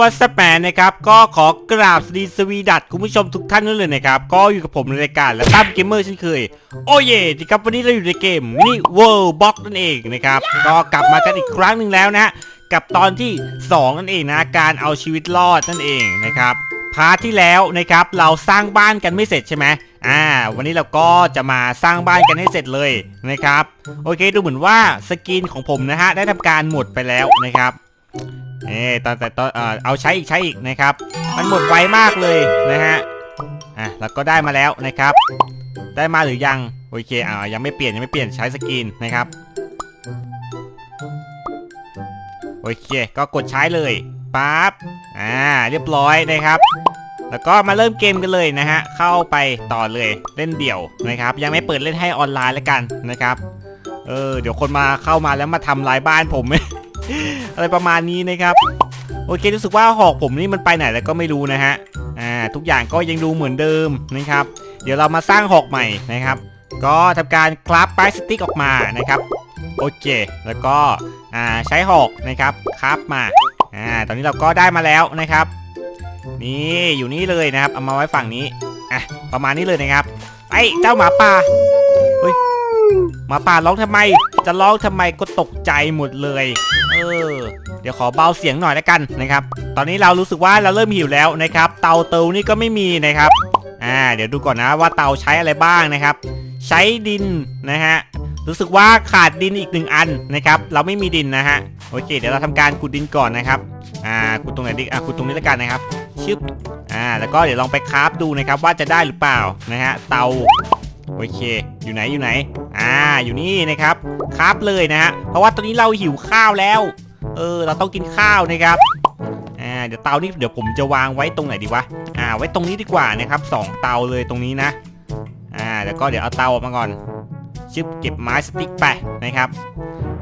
ฮัลโหลวัสแปนนะครับก็ขอกราบสวัสดีสวีดัตคุณผู้ชมทุกท่านนั่นเลยนะครับ ก็อยู่กับผมในรายการและตั้มเกมเมอร์เช่นเคย โอ้เย่ที่ครับวันนี้เราอยู่ในเกมนี่ World Box นั่นเองนะครับ ก็กลับมากันอีกครั้งหนึ่งแล้วนะฮะกับตอนที่ 2 นั่นเองนะการเอาชีวิตรอดนั่นเองนะครับพาร์ทที่แล้วนะครับเราสร้างบ้านกันไม่เสร็จใช่ไหมอ่า วันนี้เราก็จะมาสร้างบ้านกันให้เสร็จเลยนะครับ โอเคดูเหมือนว่าสกินของผมนะฮะได้ทำการหมดไปแล้วนะครับ เอ่ตอนแต่ตอนเออเอาใช้อีกใช้อีกนะครับ มันหมดไวมากเลยนะฮะอะแล้วก็ได้มาแล้วนะครับ ได้มาหรือยังโอเคอ่ายังไม่เปลี่ยนยังไม่เปลี่ยนใช้สกินนะครับโอเค ก็กดใช้เลยปั๊บอ่าเรียบร้อยนะครับ แล้วก็มาเริ่มเกมกันเลยนะฮะเข้าไปต่อเลยเล่นเดี่ยวนะครับ ยังไม่เปิดเล่นให้ออนไลน์แล้วกันนะครับเออเดี๋ยวคนมาเข้ามาแล้วมาทำลายบ้านผม อะไรประมาณนี้นะครับ โอเครู้สึกว่าหอกผมนี่มันไปไหนแล้วก็ไม่รู้นะฮะอ่าทุกอย่างก็ยังดูเหมือนเดิมนะครับ เดี๋ยวเรามาสร้างหอกใหม่นะครับ ก็ทำการคราฟปลายสติ๊กออกมานะครับโอเค แล้วก็อ่าใช้หอกนะครับคราฟมาอ่าตอนนี้เราก็ได้มาแล้วนะครับ นี่อยู่นี่เลยนะครับเอามาไว้ฝั่งนี้อะประมาณนี้เลยนะครับไอ้เจ้าหมาป่าเฮ้ยหมาป่าร้องทำไม จะร้องทำไมก็ตกใจหมดเลย ออเดี๋ยวขอเบาเสียงหน่อยแล้วกันนะครับ ตอนนี้เรารู้สึกว่าเราเริ่มหิวแล้วนะครับ เตาเตานี่ก็ไม่มีนะครับ อ่า เดี๋ยวดูก่อนนะว่าเตาใช้อะไรบ้างนะครับ ใช้ดินนะฮะ รู้สึกว่าขาดดินอีกหนึ่งอันนะครับ เราไม่มีดินนะฮะ โอเค เดี๋ยวเราทำการขุดดินก่อนนะครับ อ่า ขุดตรงไหนดิ อ่าขุดตรงนี้แล้วกันนะครับ ชึบ อ่า แล้วก็เดี๋ยวลองไปคราฟดูนะครับว่าจะได้หรือเปล่านะฮะ เตา โอเค อยู่ไหนอยู่ไหน อ่าอยู่นี่นะครับคราฟเลยนะฮะเพราะว่าตอนนี้เราหิวข้าวแล้ว เออ เราต้องกินข้าวนะครับอ่าเดี๋ยวเตานี่เดี๋ยวผมจะวางไว้ตรงไหนดีวะอ่า ไว้ตรงนี้ดีกว่านะครับสองเตาเลยตรงนี้นะอ่าแล้วก็เดี๋ยวเอาเตาออกมาก่อนชึบเก็บไม้สติ๊กไปนะครับ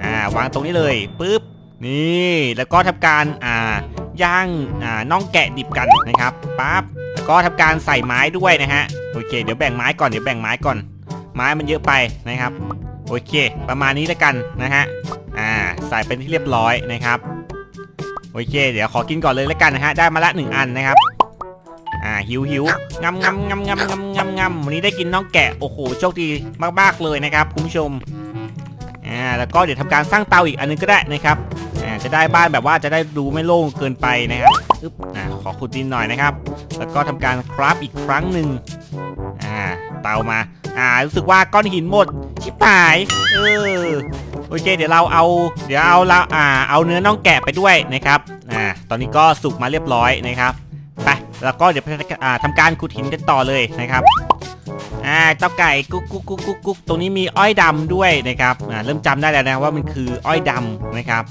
อ่าวางตรงนี้เลยปึ๊บนี่แล้วก็ทำการอ่าย่างอ่าน่องแกะดิบกันนะครับปั๊บแล้วก็ทำการใส่ไม้ด้วยนะฮะโอเค เดี๋ยวแบ่งไม้ก่อนเดี๋ยวแบ่งไม้ก่อน ไม้มันเยอะไปนะครับ โอเค ประมาณนี้แล้วกันนะฮะ อ่า ใส่เป็นที่เรียบร้อยนะครับ โอเค เดี๋ยวขอกินก่อนเลยแล้วกันนะฮะ ได้มาละหนึ่งอันนะครับ อ่า หิวหิวงำงำงำงำงำงำงำวันนี้ได้กินน้องแกะ โอ้โห โชคดีมากๆเลยนะครับคุณผู้ชม อ่า แล้วก็เดี๋ยวทำการสร้างเตาอีกอันนึงก็ได้นะครับ อ่า จะได้บ้านแบบว่าจะได้ดูไม่โล่งเกินไปนะครับอึ๊บอ่า ขอขุดดินหน่อยนะครับ แล้วก็ทำการคราฟอีกครั้งหนึ่งอ่า เตามา อ่ารู้สึกว่าก้อนหินหมดชิบหายเออโอเค เดี๋ยวเราเอา เดี๋ยวเอาเราอ่า เอาเนื้อน่องแกะไปด้วยนะครับอ่าตอนนี้ก็สุกมาเรียบร้อยนะครับไปแล้วก็เดี๋ยวไปอ่าทำการขุดหินกันต่อเลยนะครับอ่าเจ้าไก่กุ๊กกุ๊กกุ๊กกุ๊กกุ๊กตรงนี้มีอ้อยดำด้วยนะครับอ่าเริ่มจำได้แล้วนะว่ามันคืออ้อยดำนะครับ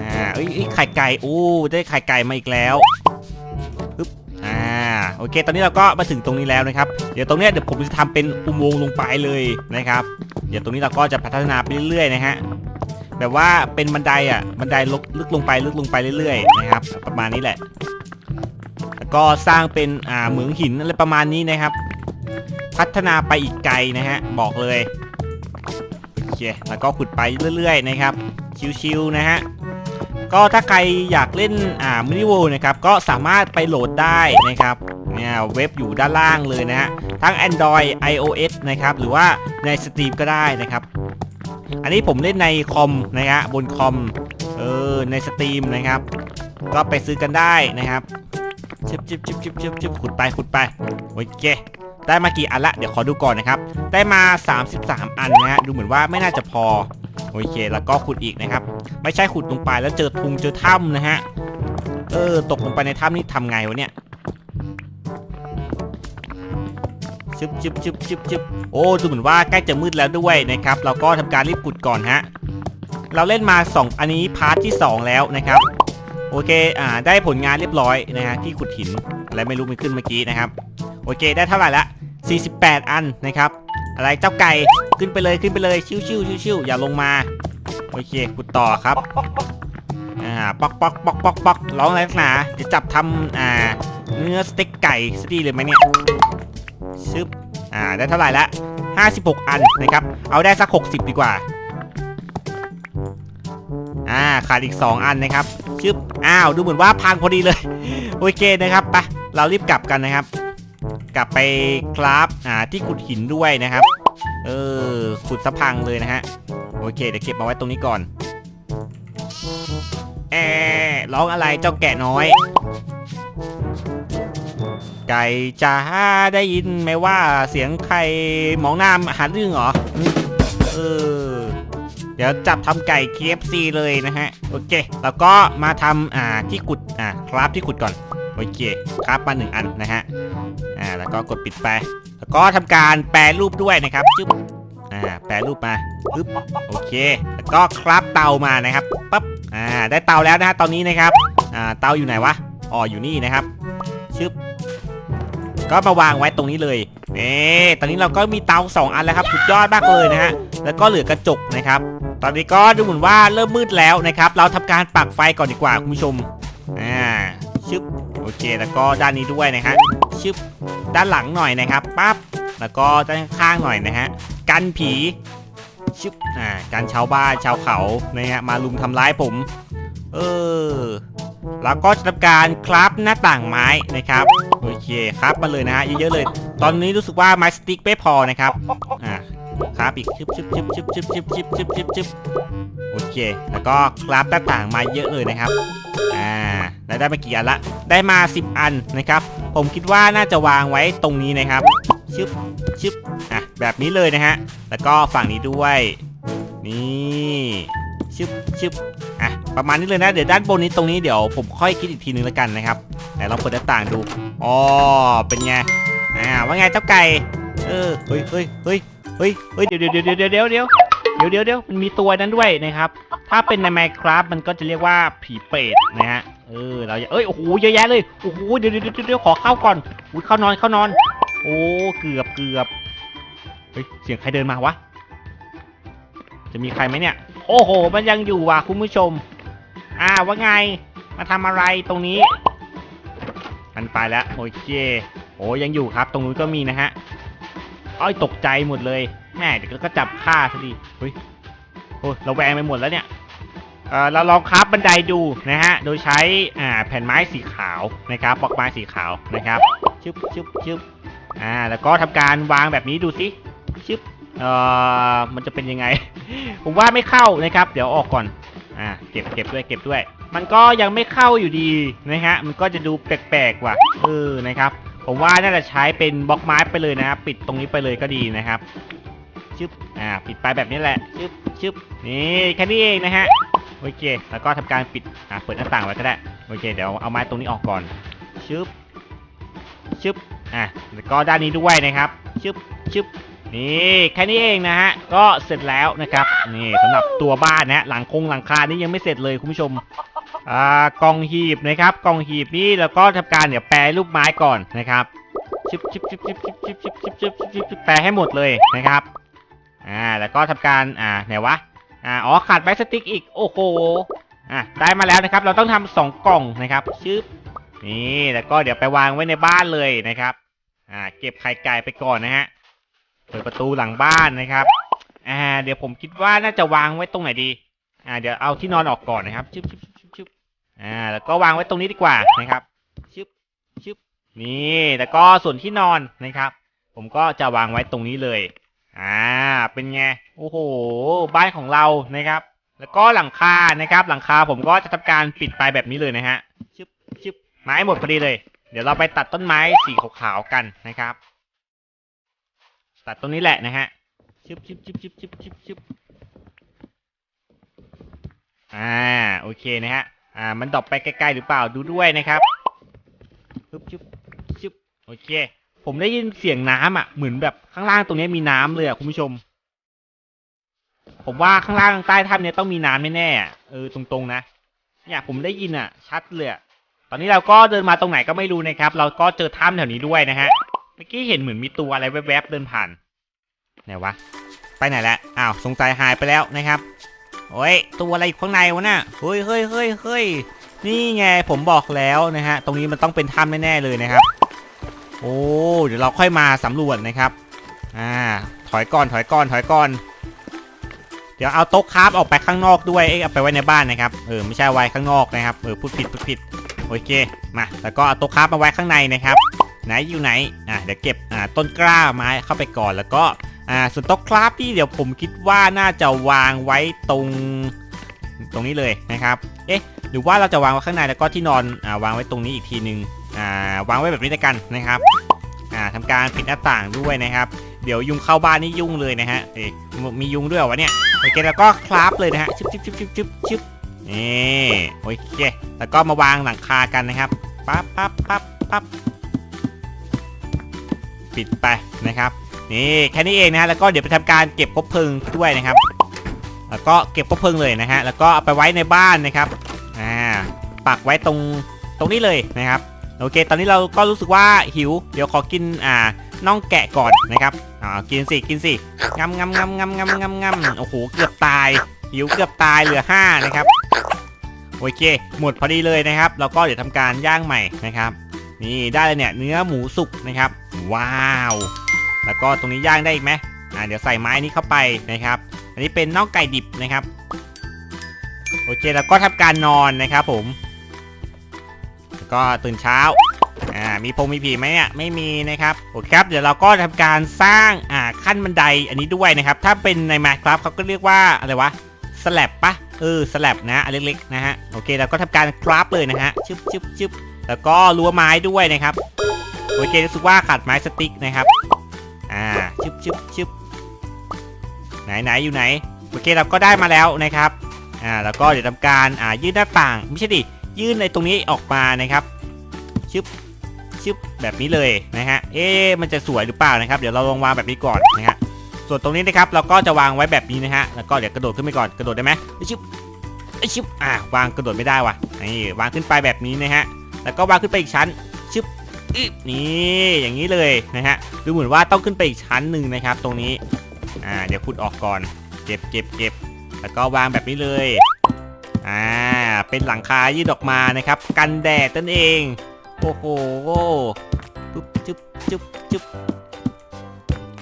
อ่าเอ้ยไข่ไก่โอ้ได้ไข่ไก่มาอีกแล้ว โอเค ตอนนี้เราก็มาถึงตรงนี้แล้วนะครับ เดี๋ยวตรงนี้เดี๋ยวผมจะทำเป็นอุโมงค์ลงไปเลยนะครับ เดี๋ยวตรงนี้เราก็จะพัฒนาไปเรื่อยๆนะฮะแบบว่าเป็นบันไดอะบันไดลึกลึกลงไปลึกลงไปเรื่อยๆนะครับ ประมาณนี้แหละ แล้วก็สร้างเป็นอ่าเหมืองหินอะไรประมาณนี้นะครับ พัฒนาไปอีกไกลนะฮะบอกเลยโอเคแล้วก็ขุดไปเรื่อย ๆ นะครับ ชิวๆนะฮะก็ถ้าใครอยากเล่นอ่ามินิโวนะครับก็สามารถไปโหลดได้นะครับ เนี่ยเว็บอยู่ด้านล่างเลยนะฮะทั้ง Android iOS นะครับหรือว่าใน Steam ก็ได้นะครับ อันนี้ผมเล่นในคอมนะฮะบนคอมเออใน Steam นะครับ ก็ไปซื้อกันได้นะครับชิบชิบชิบชิบชิบชิบขุดไปขุดไปโอเคได้มากี่อันละเดี๋ยวขอดูก่อนนะครับ ได้มา 33 อันนะฮะดูเหมือนว่าไม่น่าจะพอโอเค แล้วก็ขุดอีกนะครับ ไม่ใช่ขุดลงไปแล้วเจอทุงเจอถ้ำนะฮะเออตกลงไปในถ้ำนี่ทำไงวะเนี่ย ชึบชึบชึบชึบชึบโอ้ดูเหมือนว่าใกล้จะมืดแล้วด้วยนะครับ เราก็ทำการรีบขุดก่อนฮะ เราเล่นมา 2 อันนี้พาร์ทที่ 2 แล้วนะครับ โอเค อ่า ได้ผลงานเรียบร้อยนะฮะ ที่ขุดหินอะไรไม่รู้มันขึ้นเมื่อกี้นะครับ โอเค ได้เท่าไหร่ละ 48 อันนะครับ อะไรเจ้าไก่ขึ้นไปเลยขึ้นไปเลยชิวชิวชิวชิวอย่าลงมา โอเคขุดต่อครับ อ่า ปอกปอกปอกปอกปอกร้องอะไรนักหนาจะจับทำอ่า เนื้อสเต็กไก่สตีเลยไหมเนี่ย ชึบอ่าได้เท่าไหร่ละ56 อันนะครับ เอาได้สัก 60 ดีกว่าอ่าขาดอีก 2 อันนะครับชึบอ้าวดูเหมือนว่าพังพอดีเลย โอเคนะครับไปเรารีบกลับกันนะครับ กลับไปคราฟอ่าที่ขุดหินด้วยนะครับ เออขุดสะพังเลยนะฮะโอเคเดี๋ยวเก็บมาไว้ตรงนี้ก่อนแอะร้องอะไรเจ้าแกะน้อย ไก่จ้าได้ยินไหมว่าเสียงใครมองหน้าหาเรื่องเหรอ เออ เดี๋ยวจับทำไก่ KFC เลยนะฮะ โอเค แล้วก็มาทำอ่าที่ขุดอ่าคราฟที่ขุดก่อน โอเคคราฟมาหนึ่งอันนะฮะ อ่าแล้วก็กดปิดไป แล้วก็ทำการแปรรูปด้วยนะครับจึ๊บอ่าแปรรูปมาปึ๊บโอเค แล้วก็คราฟเตามานะครับปั๊บอ่าได้เตาแล้วนะฮะตอนนี้นะครับอ่าเตาอยู่ไหนวะอ๋ออยู่นี่นะครับชึบ ก็มาวางไว้ตรงนี้เลยเอ๊ตอนนี้เราก็มีเตาสองอันแล้วครับสุดยอดมากเลยนะฮะ แล้วก็เหลือกระจกนะครับ ตอนนี้ก็ดูเหมือนว่าเริ่มมืดแล้วนะครับ เราทำการปักไฟก่อนดีกว่าคุณผู้ชม อ่า ชึบ โอเค แล้วก็ด้านนี้ด้วยนะฮะ ชึบ ด้านหลังหน่อยนะครับ ปั๊บ แล้วก็ด้านข้างหน่อยนะฮะ กันผี ชึบ อ่ากันชาวบ้านชาวเขา นะฮะ มาลุมทำร้ายผม เออ แล้วก็จะทำการคราฟหน้าต่างไม้นะครับ โอเคครับมาเลยนะฮะเยอะๆเลย ตอนนี้รู้สึกว่าไม้สติ๊กไม่พอนะครับอ่าครับอีกชึบชึบชึบชึบชึบชึบชึบชึบชึบชึบโอเค แล้วก็คราฟหน้าต่างมาเยอะเลยนะครับอ่าแล้วได้มากี่อันละ ได้มา 10 อันนะครับ ผมคิดว่าน่าจะวางไว้ตรงนี้นะครับชึบชึบอะแบบนี้เลยนะฮะแล้วก็ฝั่งนี้ด้วย นี่ชึบชึบ ประมาณนี้เลยนะ เดี๋ยวด้านบนนี้ตรงนี้เดี๋ยวผมค่อยคิดอีกทีนึงแล้วกันนะครับไหนลองเปิดหน้าต่างดูอ๋อเป็นไงอ่าว่าไงเจ้าไก่เออเฮ้ยเฮ้ยเฮ้ยเฮ้ยเฮ้ยเดี๋ยวเดี๋ยวเดี๋ยวเดี๋ยวเดี๋ยวเดี๋ยวเดี๋ยวเดี๋ยวเดี๋ยวมันมีตัวนั้นด้วยนะครับ ถ้าเป็นใน Minecraft มันก็จะเรียกว่าผีเปรตนะฮะเออเราเอ้ยโอ้โหเยอะแยะเลยโอ้โหเดี๋ยวเดี๋ยวเดี๋ยวเดี๋ยวขอเข้าก่อนอุ้ยเข้านอนเข้านอน โอ้เกือบเกือบเฮ้ยเสียงใครเดินมาวะจะมีใครไหมเนี่ย โอ้โห มันยังอยู่ว่ะคุณผู้ชม อ่าว่าไง มาทำอะไรตรงนี้ มันไปแล้วโอเคโอ้ยังอยู่ครับ ตรงนู้นก็มีนะฮะอ้อยตกใจหมดเลยแม่เดี๋ยวก็จับฆ่าซะดีเฮ้ยโอ้เราแวงไปหมดแล้วเนี่ยเออเราลองคราฟบันไดดูนะฮะ โดยใช้อ่าแผ่นไม้สีขาวนะครับบล็อกไม้สีขาวนะครับชึบชึบชึบอ่าแล้วก็ทำการวางแบบนี้ดูสิชึบเอ่อมันจะเป็นยังไง ผมว่าไม่เข้านะครับ เดี๋ยวออกก่อน อ่าเก็บเก็บด้วยเก็บด้วย มันก็ยังไม่เข้าอยู่ดีนะฮะมันก็จะดูแปลกๆว่ะเออนะครับ ผมว่าน่าจะใช้เป็นบล็อกไม้ไปเลยนะครับปิดตรงนี้ไปเลยก็ดีนะครับชึบอ่าปิดไปแบบนี้แหละชึบชึบนี่แค่นี้เองนะฮะโอเค แล้วก็ทำการปิดอ่าเปิดหน้าต่างไว้ก็ได้โอเคเดี๋ยวเอาไม้ตรงนี้ออกก่อนชึบชึบอะแล้วก็ด้านนี้ด้วยนะครับชึบชึบ นี่แค่นี้เองนะฮะ ก็เสร็จแล้วนะครับ นี่สำหรับตัวบ้านนะฮะหลังคงหลังคานี่ยังไม่เสร็จเลยคุณผู้ชม อ่ากองหีบนะครับกองหีบนี่แล้วก็ทำการเดี๋ยวแปรรูปไม้ก่อนนะครับชิบชิบชิบชิบชิบชิบชิบชิบชิบชิบชิบชิบแปรให้หมดเลยนะครับ อ่า แล้วก็ทำการอ่าไหนวะ อ่า อ๋อ ขาดไม้สติ๊กอีก โอ้โห อะ ได้มาแล้วนะครับ เราต้องทำสองกล่องนะครับ ชึบ นี่ แล้วก็เดี๋ยวไปวางไว้ในบ้านเลยนะครับ อ่า เก็บไข่ไก่ไปก่อนนะฮะ เปิดประตูหลังบ้านนะครับ อ่า เดี๋ยวผมคิดว่าน่าจะวางไว้ตรงไหนดี อ่า เดี๋ยวเอาที่นอนออกก่อนนะครับชึบชึบชึบชึบชึบอ่า แล้วก็วางไว้ตรงนี้ดีกว่านะครับชึบชึบนี่แล้วก็ส่วนที่นอนนะครับ ผมก็จะวางไว้ตรงนี้เลย อ่า เป็นไง โอ้โห บ้านของเรานะครับ แล้วก็หลังคานะครับ หลังคาผมก็จะทำการปิดไปแบบนี้เลยนะฮะชึบชึบไม้หมดพอดีเลย เดี๋ยวเราไปตัดต้นไม้สีขาวๆกันนะครับ ตัดตรงนี้แหละนะฮะชึบชึบชึบชึบชึบชึบชึบอ่าโอเคนะฮะอ่ามันดรอปไปไกลๆหรือเปล่าดูด้วยนะครับชึบชึบชึบโอเค ผมได้ยินเสียงน้ำอะเหมือนแบบข้างล่างตรงนี้มีน้ำเลยอะคุณผู้ชม ผมว่าข้างล่างใต้ถ้ำเนี้ยต้องมีน้ำแน่ๆอะเออตรงๆนะเนี่ยผมได้ยินอะ ชัดเลยอะตอนนี้เราก็เดินมาตรงไหนก็ไม่รู้นะครับ เราก็เจอถ้ำแถวนี้ด้วยนะฮะเมื่อกี้เห็นเหมือนมีตัวอะไรแวบๆเดินผ่าน ไหนวะ ไปไหนแล้วอ้าวสงสัยหายไปแล้วนะครับโอ้ยตัวอะไรอยู่ข้างในวะน่ะเฮ้ยเฮ้ยเฮ้ยเฮ้ยนี่ไงผมบอกแล้วนะฮะตรงนี้มันต้องเป็นถ้ำแน่ๆเลยนะครับ โอ้เดี๋ยวเราค่อยมาสำรวจนะครับอ่าถอยก่อนถอยก่อนถอยก่อน เดี๋ยวเอาโต๊ะคราฟออกไปข้างนอกด้วยเอ้ยเอาไปไว้ในบ้านนะครับเออไม่ใช่ไว้ข้างนอกนะครับเออพูดผิดพูดผิดโอเคมาแล้วก็เอาโต๊ะคราฟมาไว้ข้างในนะครับไหนอยู่ไหนอะเดี๋ยวเก็บอ่าต้นกล้าไม้เข้าไปก่อนแล้วก็ อ่าส่วนโต๊ะคราฟที่เดี๋ยวผมคิดว่าน่าจะวางไว้ตรงตรงนี้เลยนะครับ เอ๊ะ หรือว่าเราจะวางไว้ข้างในแล้วก็ที่นอนอ่าวางไว้ตรงนี้อีกทีหนึ่งอ่าวางไว้แบบนี้แล้วกันนะครับอ่าทำการปิดหน้าต่างด้วยนะครับ เดี๋ยวยุงเข้าบ้านนี่ยุ่งเลยนะฮะเอ๊ะมียุงด้วยเหรอวะเนี่ยโอเคแล้วก็คราฟเลยนะฮะชึบชึบชึบชึบชึบชึบนี่โอเคแล้วก็มาวางหลังคากันนะครับปั๊บปั๊บปั๊บปั๊บปิดไปนะครับ นี่แค่นี้เองนะฮะแล้วก็เดี๋ยวไปทำการเก็บคบเพลิงด้วยนะครับ แล้วก็เก็บคบเพลิงเลยนะฮะแล้วก็เอาไปไว้ในบ้านนะครับอ่าปักไว้ตรงตรงนี้เลยนะครับโอเค ตอนนี้เราก็รู้สึกว่าหิว เดี๋ยวขอกินอ่าน่องแกะก่อนนะครับอ่ากินสิกินสิงำงำงำงำงำงำงำโอ้โหเกือบตาย หิวเกือบตายเหลือห้านะครับโอเค หมดพอดีเลยนะครับแล้วก็เดี๋ยวทำการย่างใหม่นะครับ นี่ได้เลยเนี่ยเนื้อหมูสุกนะครับ ว้าว แล้วก็ตรงนี้ย่างได้อีกไหมอ่าเดี๋ยวใส่ไม้นี้เข้าไปนะครับ อันนี้เป็นน่องไก่ดิบนะครับ โอเคแล้วก็ทำการนอนนะครับผม แล้วก็ตื่นเช้าอ่ามีพงมีผีไหมเนี่ยไม่มีนะครับโอเคครับ เดี๋ยวเราก็ทำการสร้างอ่าขั้นบันไดอันนี้ด้วยนะครับ ถ้าเป็นใน Minecraft เขาก็เรียกว่าอะไรวะสลับปะเออสลับนะอันเล็กๆนะฮะโอเคเราก็ทำการคราฟเลยนะฮะชึบชึบชึบแล้วก็รั้วไม้ด้วยนะครับโอเครู้สึกว่าขาดไม้สติ๊กนะครับ ชึบชึบชึบไหนไหนอยู่ไหนโอเคเราก็ได้มาแล้วนะครับอ่าแล้วก็เดี๋ยวทำการอ่ายื่นหน้าต่างไม่ใช่ดิยื่นในตรงนี้ออกมานะครับชึบชึบแบบนี้เลยนะฮะเอ๊ะมันจะสวยหรือเปล่านะครับ เดี๋ยวเราลองวางแบบนี้ก่อนนะฮะส่วนตรงนี้นะครับเราก็จะวางไว้แบบนี้นะฮะแล้วก็เดี๋ยวกระโดดขึ้นไปก่อนกระโดดได้ไหมชึบชึบอ่าวางกระโดดไม่ได้ว่ะนี่วางขึ้นไปแบบนี้นะฮะแล้วก็วางขึ้นไปอีกชั้นชึบ นี่อย่างนี้เลยนะฮะดูเหมือนว่าต้องขึ้นไปอีกชั้นหนึ่งนะครับ ตรงนี้อ่าเดี๋ยวขุดออกก่อนเก็บเก็บเก็บแล้วก็วางแบบนี้เลยอ่าเป็นหลังคายื่นออกมานะครับ กันแดดนั่นเองโอ้โหจุ๊บจุ๊บจุ๊บจุ๊บ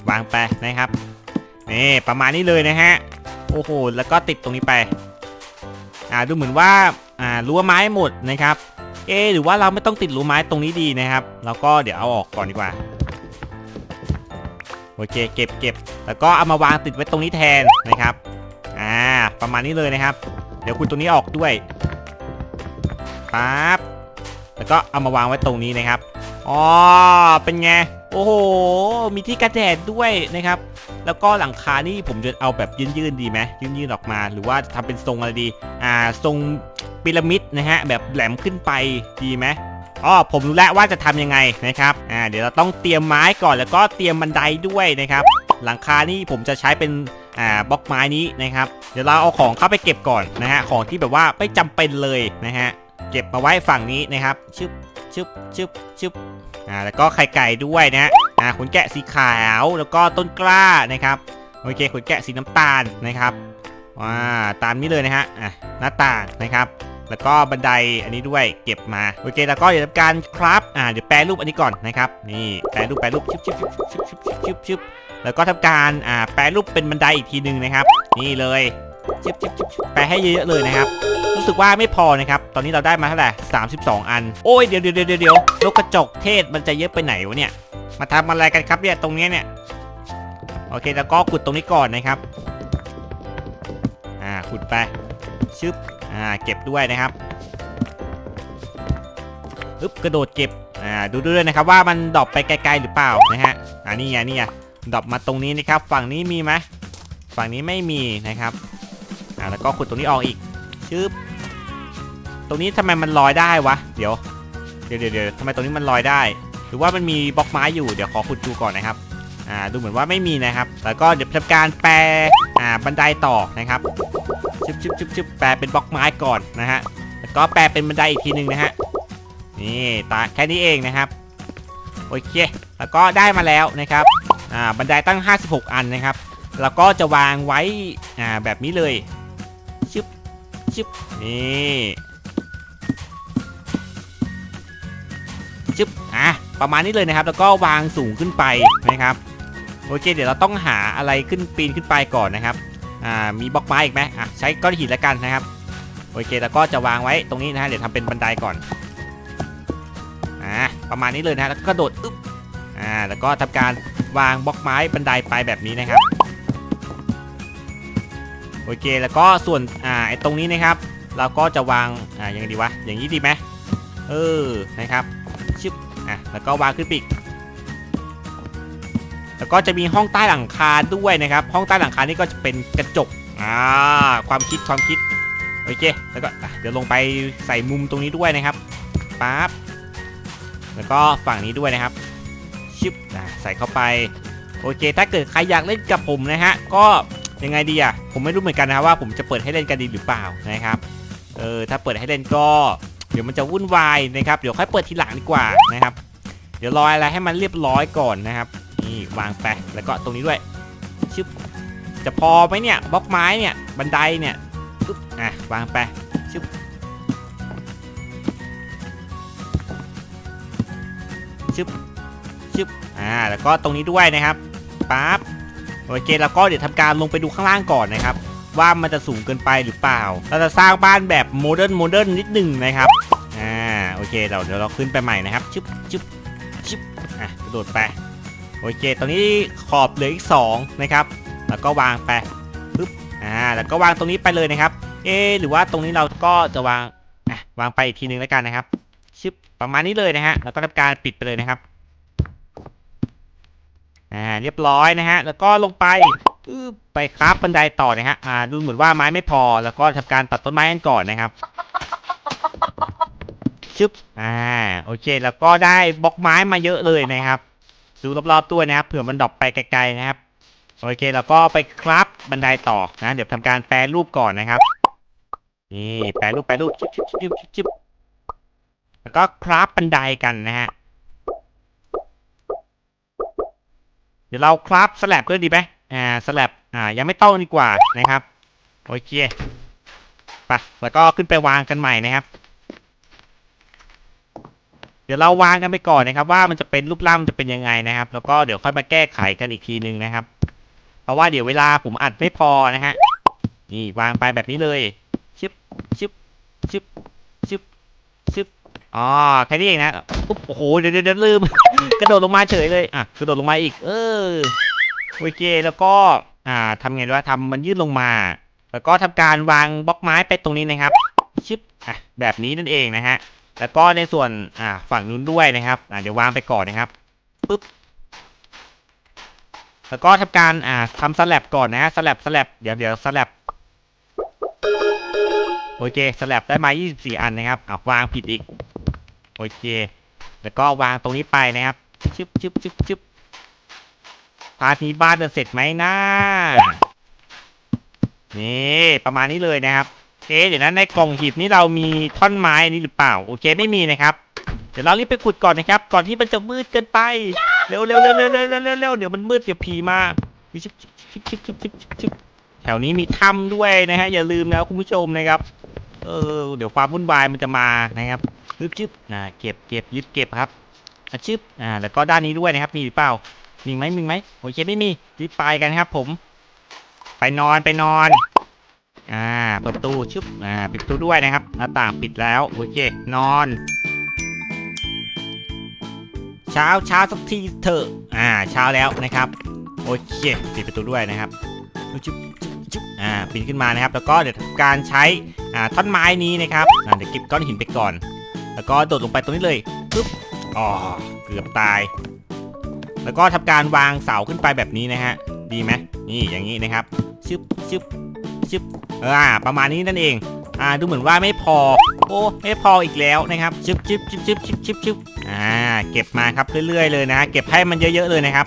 วางไปนะครับนี่ประมาณนี้เลยนะฮะโอ้โหแล้วก็ติดตรงนี้ไปอ่าดูเหมือนว่าอ่ารั้วไม้หมดนะครับ เอหรือว่าเราไม่ต้องติดรูไม้ตรงนี้ดีนะครับเราก็เดี๋ยวเอาออกก่อนดีกว่า โอเคเก็บเก็บแล้วก็เอามาวางติดไว้ตรงนี้แทนนะครับ อ่า ประมาณนี้เลยนะครับ เดี๋ยวคุณตรงนี้ออกด้วยปั๊บแล้วก็เอามาวางไว้ตรงนี้นะครับ อ๋อ เป็นไง โอ้โห มีที่กระแดดด้วยนะครับ แล้วก็หลังคานี่ผมจะเอาแบบยื่นๆดีไหมยื่นๆออกมา หรือว่าทำเป็นทรงอะไรดี อ่า ทรง พีระมิดนะฮะแบบแหลมขึ้นไปดีไหมอ๋อผมรู้แล้วว่าจะทำยังไงนะครับอ่าเดี๋ยวเราต้องเตรียมไม้ก่อนแล้วก็เตรียมบันไดด้วยนะครับ หลังคานี่ผมจะใช้เป็นอ่าบล็อกไม้นี้นะครับ เดี๋ยวเราเอาของเข้าไปเก็บก่อนนะฮะของที่แบบว่าไม่จำเป็นเลยนะฮะเก็บมาไว้ฝั่งนี้นะครับชึบชึบชึบชึบอ่าแล้วก็ไข่ไก่ด้วยนะอ่าขนแกะสีขาวแล้วก็ต้นกล้านะครับโอเคขนแกะสีน้ำตาลนะครับว้าตามนี้เลยนะฮะอะหน้าต่างนะครับ แล้วก็บันไดอันนี้ด้วยเก็บมาโอเคแล้วก็เดี๋ยวทำการครับอ่าเดี๋ยวแปรรูปอันนี้ก่อนนะครับนี่แปรรูปแปรรูปชึบชึบชึบชึบชึบชึบชึบชึบแล้วก็ทำการอ่าแปรรูปเป็นบันไดอีกทีหนึ่งนะครับ นี่เลยชึบชึบชึบแปรให้เยอะๆเลยนะครับรู้สึกว่าไม่พอนะครับ ตอนนี้เราได้มาเท่าไหร่32 อัน โอ้ย เดี๋ยวเดี๋ยวเดี๋ยวเดี๋ยวนกกระจกเทศมันจะเยอะไปไหนวะเนี่ย มาทำอะไรกันครับเนี่ย ตรงนี้เนี่ย โอเค แล้วก็ขุดตรงนี้ก่อนนะครับ อ่า ขุดไป ชึบ อ่าเก็บด้วยนะครับอึ๊บกระโดดเก็บอ่าดูด้วยนะครับว่ามันดรอปไปไกลๆหรือเปล่านะฮะอ่านี่ไงนี่ไงดรอปมาตรงนี้นะครับ ฝั่งนี้มีไหมฝั่งนี้ไม่มีนะครับอ่าแล้วก็ขุดตรงนี้ออกอีกชึบตรงนี้ทำไมมันลอยได้วะเดี๋ยวเดี๋ยวเดี๋ยวทำไมตรงนี้มันลอยได้ หรือว่ามันมีบล็อกไม้อยู่เดี๋ยวขอขุดดูก่อนนะครับ อ่าดูเหมือนว่าไม่มีนะครับแล้วก็เดี๋ยวทำการแปลอ่าบันไดต่อนะครับชึบชึบชึบชึบแปลเป็นบล็อกไม้ก่อนนะฮะแล้วก็แปลเป็นบันไดอีกทีหนึ่งนะฮะนี่ตาแค่นี้เองนะครับโอเค แล้วก็ได้มาแล้วนะครับอ่าบันไดตั้ง 56 อันนะครับ แล้วก็จะวางไว้อ่าแบบนี้เลยชึบชึบนี่ชึบอะประมาณนี้เลยนะครับ แล้วก็วางสูงขึ้นไปนะครับ โอเค เดี๋ยวเราต้องหาอะไรขึ้นปีนขึ้นไปก่อนนะครับอ่ามีบล็อกไม้อีกไหมอะใช้ก้อนหินแล้วกันนะครับโอเคแล้วก็จะวางไว้ตรงนี้นะฮะเดี๋ยวทำเป็นบันไดก่อนอ่าประมาณนี้เลยนะฮะแล้วก็โดดอึ๊บอ่าแล้วก็ทำการวางบล็อกไม้บันไดไปแบบนี้นะครับโอเคแล้วก็ส่วนอ่าไอ้ตรงนี้นะครับ เราก็จะวางอ่ายังไงดีวะอย่างนี้ดีไหมเออนะครับชึบอะแล้วก็วางขึ้นปีก แล้วก็จะมีห้องใต้หลังคาด้วยนะครับ ห้องใต้หลังคานี่ก็จะเป็นกระจกอ่าความคิดความคิดโอเคแล้วก็เดี๋ยวลงไปใส่มุมตรงนี้ด้วยนะครับปั๊บแล้วก็ฝั่งนี้ด้วยนะครับชิบใส่เข้าไปโอเค ถ้าเกิดใครอยากเล่นกับผมนะฮะก็ยังไงดีอะผมไม่รู้เหมือนกันนะว่าผมจะเปิดให้เล่นกันดีหรือเปล่านะครับเออถ้าเปิดให้เล่นก็ เดี๋ยวมันจะวุ่นวายนะครับเดี๋ยวค่อยเปิดทีหลังดีกว่านะครับ เดี๋ยวรออะไรให้มันเรียบร้อยก่อนนะครับ นี่วางไปแล้วก็ตรงนี้ด้วยชึบจะพอไหมเนี่ยบล็อกไม้เนี่ยบันไดเนี่ยปึ๊บอะวางไปชึบชึบชึบอ่าแล้วก็ตรงนี้ด้วยนะครับปั๊บโอเคแล้วก็เดี๋ยวทำการลงไปดูข้างล่างก่อนนะครับ ว่ามันจะสูงเกินไปหรือเปล่า เราจะสร้างบ้านแบบโมเดิร์นโมเดิร์นนิดหนึ่งนะครับอ่าโอเคเราเดี๋ยวเราขึ้นไปใหม่นะครับชึบชึบชึบอะกระโดดไป โอเค ตอนนี้ขอบเหลืออีก2นะครับ แล้วก็วางไปปึ๊บ อ่า แล้วก็วางตรงนี้ไปเลยนะครับ เอหรือว่าตรงนี้เราก็จะวาง อะ วางไปอีกทีนึงแล้วกันนะครับ ชึบ ประมาณนี้เลยนะฮะ แล้วก็ทำการปิดไปเลยนะครับ อ่า เรียบร้อยนะฮะ แล้วก็ลงไปไปคราฟบันไดต่อนะฮะ อ่า ดูเหมือนว่าไม้ไม่พอ แล้วก็ทำการตัดต้นไม้กันก่อนนะครับชึบ อ่า โอเค แล้วก็ได้บล็อกไม้มาเยอะเลยนะครับ ดูรอบๆตัวนะครับเผื่อมันดรอปไปไกลๆนะครับโอเคแล้วก็ไปครับบันไดต่อนะ เดี๋ยวทำการแปรรูปก่อนนะครับ นี่แปรรูปแปรรูปชิบชิบชิบชิบแล้วก็คราฟบันไดกันนะฮะเดี๋ยวเราคราฟสลับก็ดีไหมอ่าสลับอ่ายังไม่ต้องดีกว่านะครับ โอเคไปแล้วก็ขึ้นไปวางกันใหม่นะครับ เดี๋ยวเราวางกันไปก่อนนะครับ ว่ามันจะเป็นรูปร่างจะเป็นยังไงนะครับ แล้วก็เดี๋ยวค่อยมาแก้ไขกันอีกทีนึงนะครับ เพราะว่าเดี๋ยวเวลาผมอัดไม่พอนะฮะนี่วางไปแบบนี้เลยชึบชึบชึบชึบชึบอ๋อแค่นี้เองนะปุ๊บโอ้โหเดี๋ยวเดี๋ยวเดี๋ยวลืม กระโดดลงมาเฉยเลยอะกระโดดลงมาอีก เออโอเคแล้วก็อ่าทำไงดีว่าทำมันยืดลงมา แล้วก็ทำการวางบล็อกไม้ไปตรงนี้นะครับชึบอะแบบนี้นั่นเองนะฮะ แล้วก็ในส่วนอ่าฝั่งนู้นด้วยนะครับอ่าเดี๋ยววางไปก่อนนะครับปุ๊บแล้วก็ทำการอ่าทำสลับก่อนนะสลับสลับเดี๋ยวเดี๋ยวสลับโอเคสลับได้มา 24 อันนะครับอ่าวางผิดอีกโอเค แล้วก็วางตรงนี้ไปนะครับชึบชึบชึบชึบพาร์ทนี้บ้านจะเสร็จไหมนะนี่ประมาณนี้เลยนะครับ เคเดี๋ยวนั้นในกล่องหีบนี้เรามีท่อนไม้นี้หรือเปล่า โอเคไม่มีนะครับ เดี๋ยวเรารีบไปขุดก่อนนะครับ ก่อนที่มันจะมืดเกินไป เร็วเร็วเร็วเร็วเร็วเร็วเร็วเดี๋ยวมันมืดเดี๋ยวผีมาแถวนี้มีถ้ำด้วยนะฮะอย่าลืมนะคุณผู้ชมนะครับเออเดี๋ยวความวุ่นวายมันจะมานะครับชึบชึบนะเก็บเก็บยึดเก็บครับอะชึบอ่าแล้วก็ด้านนี้ด้วยนะครับมีหรือเปล่ามีไหมมีไหมโอเคไม่มีรีบไปกันครับ ผม ไปนอนไปนอน อ่าเปิดประตูชึบอ่าปิดประตูด้วยนะครับหน้าต่างปิดแล้วโอเคนอน เช้าเช้าสักทีเถอะอ่าเช้าแล้วนะครับโอเคปิดประตูด้วยนะครับชึบชึบชึบอ่าปีนขึ้นมานะครับ แล้วก็เดี๋ยวทำการใช้อ่าท่อนไม้นี้นะครับอ่าเดี๋ยวเก็บก้อนหินไปก่อน แล้วก็โดดลงไปตรงนี้เลยปึ๊บอ๋อเกือบตาย แล้วก็ทำการวางเสาขึ้นไปแบบนี้นะฮะดีไหมนี่อย่างนี้นะครับชึบชึบ ชึบอ่าประมาณนี้นั่นเอง อ่าดูเหมือนว่าไม่พอ โอ้ไม่พออีกแล้วนะครับชึบชึบชึบชึบชึบชึบชึบอ่าเก็บมาครับเรื่อยๆเลยนะเก็บให้มันเยอะๆเลยนะครับ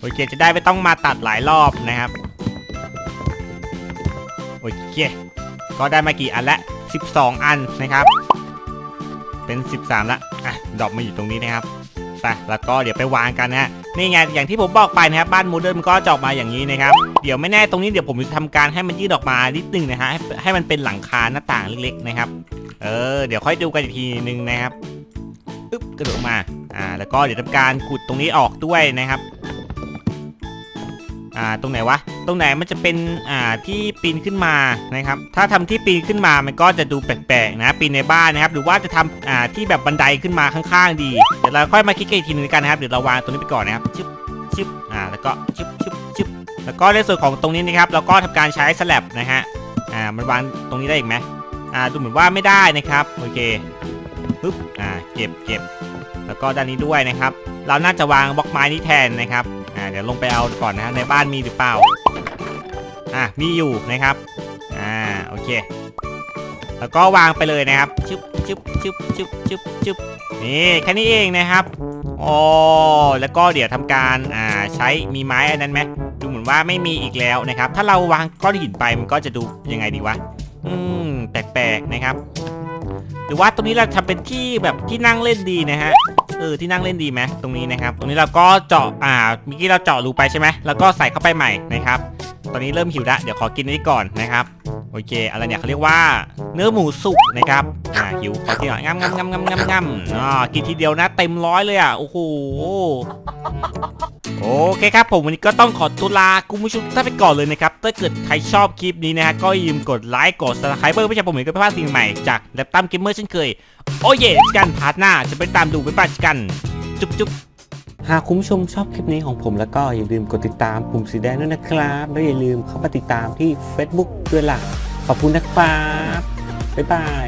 โอเคจะได้ไม่ต้องมาตัดหลายรอบนะครับโอเคก็ได้มากี่อันละ 12 อันนะครับ เป็น 13ละอะดอปมาอยู่ตรงนี้นะครับไปแล้วก็เดี๋ยวไปวางกันนะฮะ นี่ไงอย่างที่ผมบอกไปนะครับบ้านโมเดิร์นมันก็จะออกมาอย่างนี้นะครับเดี๋ยวไม่แน่ตรงนี้เดี๋ยวผมจะทำการให้มันยืดออกมานิดนึงนะฮะให้ให้มันเป็นหลังคาหน้าต่างเล็กๆนะครับ เออเดี๋ยวค่อยดูกันอีกทีนึงนะครับอึ๊บกระโดดออกมาอ่าแล้วก็เดี๋ยวทำการขุดตรงนี้ออกด้วยนะครับ อ่าตรงไหนวะ ตรงไหนมันจะเป็นอ่าที่ปีนขึ้นมานะครับ ถ้าทำที่ปีนขึ้นมามันก็จะดูแปลกๆนะปีนในบ้านนะครับ หรือว่าจะทำอ่าที่แบบบันไดขึ้นมาข้างๆ ดีเดี๋ยวเราค่อยมาคิดกันอีกทีนึงกันนะครับเดี๋ยวเราวางตรงนี้ไปก่อนนะครับชึบชึบอ่าแล้วก็ชึบชึบชึบแล้วก็ในส่วนของตรงนี้นะครับ เราก็ทำการใช้สลับนะฮะอ่ามันวางตรงนี้ได้อีกไหมอ่าดูเหมือนว่าไม่ได้นะครับโอเคปึ๊บอ่าเก็บเก็บแล้วก็ด้านนี้ด้วยนะครับ เราน่าจะวางบล็อกไม้นี้แทนนะครับอ่าเดี๋ยวลงไปเอาก่อนนะในบ้านมีหรือเปล่า อะมีอยู่นะครับอ่าโอเค แล้วก็วางไปเลยนะครับชึบชึบชึบชึบชึบชึบนี่แค่นี้เองนะครับอ๋อแล้วก็เดี๋ยวทำการอ่าใช้มีไม้อันนั้นไหมดูเหมือนว่าไม่มีอีกแล้วนะครับ ถ้าเราวางก้อนหินไปมันก็จะดูยังไงดีวะอืมแปลกๆนะครับ หรือว่าตรงนี้เราทำเป็นที่แบบที่นั่งเล่นดีนะฮะเออที่นั่งเล่นดีไหมตรงนี้นะครับ ตรงนี้เราก็เจาะอ่าเมื่อกี้เราเจาะรูไปใช่ไหมแล้วก็ใส่เข้าไปใหม่นะครับ ตอนนี้เริ่มหิวแล้วเดี๋ยวขอกินนี้ก่อนนะครับ โอเค อะไรเนี่ยเขาเรียกว่า เนื้อหมูสุกนะครับ อ่าหิวขอกินหน่อยงำงำงำงำงำงำอ่ากินทีเดียวนะเต็มร้อยเลยอะ โอ้โห โอเคครับผมวันนี้ก็ต้องขอตัวลาคุณผู้ชมท่านไปก่อนเลยนะครับ ถ้าเกิดใครชอบคลิปนี้นะฮะก็อย่าลืมกดไลค์ กด subscribe เพื่อไม่ให้ผมเหมือนกับพลาดสิ่งใหม่จากแล็ปตัมเกมเมอร์เช่นเคย โอเย่กันพาร์ทหน้าจะไปตามดูไปปัดกัน จุ๊บจุ๊บ หากคุณผู้ชมชอบคลิปนี้ของผมแล้วก็อย่าลืมกดติดตามปุ่มสีแดงด้วยนะครับ แล้วอย่าลืมเข้ามาติดตามที่ Facebook ด้วยล่ะ ขอบคุณนะครับ บ๊ายบาย